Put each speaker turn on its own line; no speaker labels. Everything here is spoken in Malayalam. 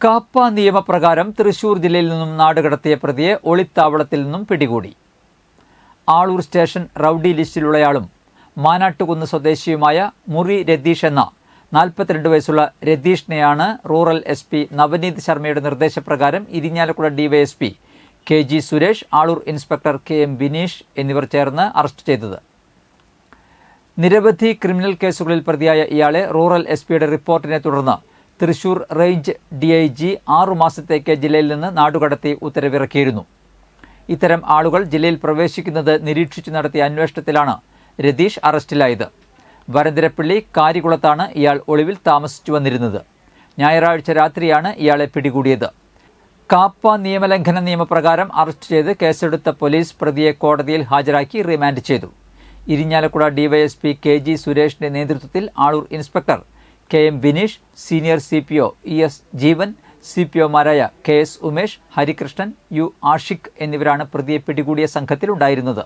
കാപ്പ നിയമപ്രകാരം തൃശൂർ ജില്ലയിൽ നിന്നും നാടുകടത്തിയ പ്രതിയെ ഒളിത്താവളത്തിൽ നിന്നും പിടികൂടി. ആളൂർ സ്റ്റേഷൻ റൌഡി ലിസ്റ്റിലുള്ളയാളും മാനാട്ടുകുന്ന് സ്വദേശിയുമായ മുറി രതീഷ് എന്ന നാൽപ്പത്തിരണ്ട് വയസ്സുള്ള രതീഷിനെയാണ് റൂറൽ എസ് പി നവനീത് ശർമ്മയുടെ നിർദ്ദേശപ്രകാരം Irinjalakuda DYSP K G Suresh Aloor inspector K M Bineesh എന്നിവർ ചേർന്ന് അറസ്റ്റ് ചെയ്തത്. നിരവധി ക്രിമിനൽ കേസുകളിൽ പ്രതിയായ ഇയാളെ റൂറൽ എസ് പിയുടെ റിപ്പോർട്ടിനെ തുടർന്ന് Thrissur range D I G ആറുമാസത്തേക്ക് ജില്ലയിൽ നിന്ന് നാടുകടത്തി ഉത്തരവിറക്കിയിരുന്നു. ഇത്തരം ആളുകൾ ജില്ലയിൽ പ്രവേശിക്കുന്നത് നിരീക്ഷിച്ചു നടത്തിയ അന്വേഷണത്തിലാണ് രതീഷ് അറസ്റ്റിലായത്. വരന്തരപ്പള്ളി കാരികുളത്താണ് ഇയാൾ ഒളിവിൽ താമസിച്ചു വന്നിരുന്നത്. ഞായറാഴ്ച രാത്രിയാണ് ഇയാളെ പിടികൂടിയത്. കാപ്പ നിയമലംഘന നിയമപ്രകാരം അറസ്റ്റ് ചെയ്ത് കേസെടുത്ത പോലീസ് പ്രതിയെ കോടതിയിൽ ഹാജരാക്കി റിമാൻഡ് ചെയ്തു. ഇരിഞ്ഞാലക്കുട ഡിവൈഎസ്പി കെ ജി സുരേഷിന്റെ നേതൃത്വത്തിൽ Aloor inspector K M Bineesh senior C P O E S Jeevan C P ഒമാരായ K S Umesh Harikrishnan U Ashiq എന്നിവരാണ് പ്രതിയെ പിടികൂടിയ സംഘത്തിലുണ്ടായിരുന്നത്.